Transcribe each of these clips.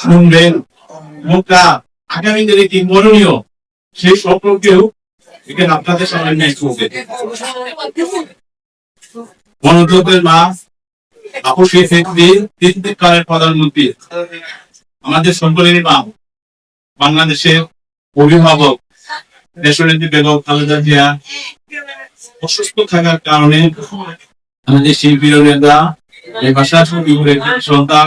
শুনবেন আগামী দিনে কি মরণীয় সেই সম্পর্কেও এখানে আপনাদের সামনে গণতন্ত্রের মা আমাদের সকলেরই মা বাংলাদেশের অভিভাবক দেশনেত্রী বেগম খালেদা জিয়া অসুস্থ থাকার কারণে আমাদের শিল্পী নেতা এই ভাষা সন্তান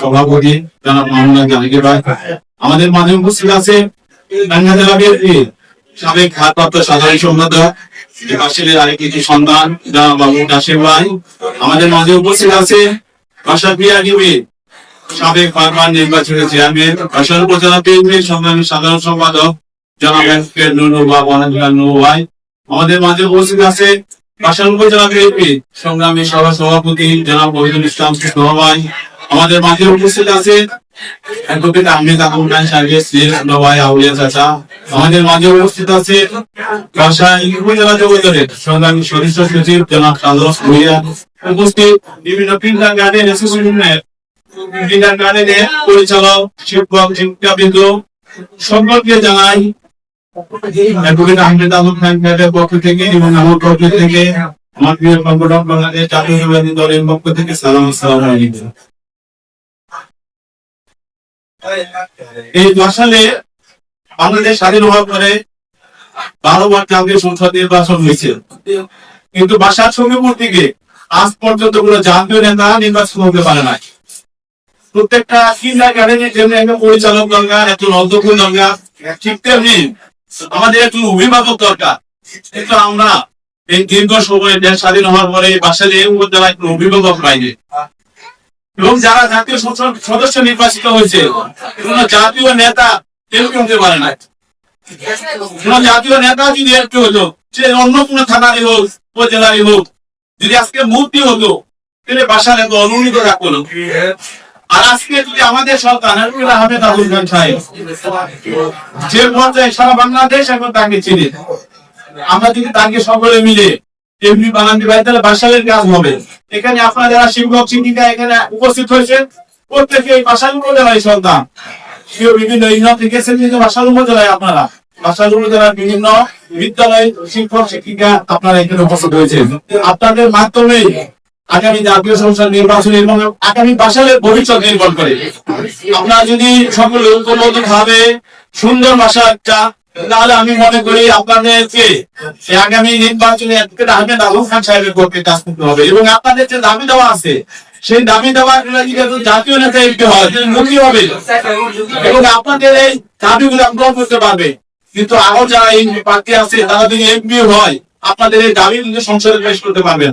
সভাপতি জনাব জাহাঙ্গীর ভাই। আমাদের মাঝে উপস্থিত আছে সাবেক ভারপ্রাপ্ত সাধারণ সম্পাদক সন্তান নাসির ভাই। আমাদের মাঝে উপস্থিত আছে সাবেক বারবার নির্বাচনের চেয়ারম্যান উপজেলা সংগ্রামী সাধারণ সম্পাদক, জনাব নুনু বা নুনু ভাই। আমাদের মাঝে উপস্থিত আছে বাসাল উপজেলা বিএনপি সংগ্রামী সভা সভাপতি জনাব মহিদুল ইসলাম আমাদের মাঝে উপস্থিত আছে অ্যাডভোকেট আহমেদ আহমদ সাহেবের শ্রী ভাই আউলিয়া চাচা। আমাদের মাঝে সচিব উপস্থিত বিভিন্ন গার্ডেন গার্ডেনের পরিচালক, শিক্ষক শিক্ষাবৃন্দ সকলকে জানাই কিন্তু বাসার সঙ্গীপুর থেকে আজ পর্যন্ত কোনো জাতীয় নেতা নির্বাচন হতে পারে না প্রত্যেকটা কিন্ডার গার্ডেনের জন্য পরিচালক দরকার, একজন অধ্যক্ষ দরকার, ঠিক তেমনি আমাদের একজন অভিভাবক দরকার। কিন্তু আমরা এই দীর্ঘ সময় দেশ স্বাধীন হওয়ার পরে বাসালে উপজেলায় কোনো অভিভাবক পাইনি এবং যারা জাতীয় সংসদ সদস্য নির্বাচিত হয়েছে, কোন জাতীয় নেতা এমপি হতে পারে না। কোন জাতীয় নেতা যদি এমপি হতো সে অন্য থানারই হোক, উপজেলারই হোক, যদি আজকে মূর্তি হতো তাহলে বাসা নেতা অনুমোদিত রাখতো না। আর আজকে যদি আমাদের আহমেদ আবুল খান সাহেব। যে পর্যায়ে সারা বাংলাদেশ এখন তাকে আমরা যদি তাকে সকলে মিলে এমনি তাহলে বাসালের কাজ হবে। এখানে আপনারা শিক্ষক এখানে উপস্থিত হয়েছেন, প্রত্যেকে এই বাসাল উপজেলায় সন্তান। কেউ বিভিন্ন ইউনিয়ন গেছেন কিন্তু বাসাল উপজেলায় আপনারা। বিভিন্ন বিদ্যালয় শিক্ষক, শিক্ষিকা আপনারা এখানে উপস্থিত হয়েছেন। আপনাদের মাধ্যমে আগামী জাতীয় সংসদ নির্বাচন এবং আগামী বাসালের ভবিষ্যৎ নির্ভর করে। আপনারা যদি সকল ঐক্যবদ্ধ ভাবে সুন্দর ভাষা একটা, তাহলে আমি মনে করি আপনাদেরকে আগামী নির্বাচনে আহমেদ আবু খান সাহেবের পক্ষে কাজ করতে হবে। এবং আপনাদের যে দাবি দেওয়া আছে, সেই দাবি দেওয়া জাতীয় নেতা এমপি হয় মুক্তি হবে। এবং আপনাদের এই দাবিগুলো গ্রহণ করতে পারবে। কিন্তু আরও যারা এই প্রার্থী আছে, তারা যদি এমপি হয়, আপনাদের এই দাবি কিন্তু সংসদে পেশ করতে পারবেন।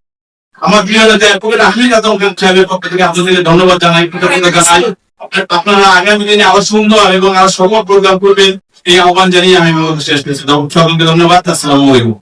আমার প্রিয় নেতা অ্যাডভোকেট আহমেদ আজম খান সাহেবের পক্ষ থেকে আপনাদেরকে ধন্যবাদ জানাই কৃতজ্ঞতা জানাই। আপনারা আগামী দিনে আরও সুন্দর এবং আরও সফল প্রোগ্রাম করবেন এই আহ্বান জানিয়ে আমি আমার শেষ করছি। সকলকে ধন্যবাদ আসসালামু আলাইকুম।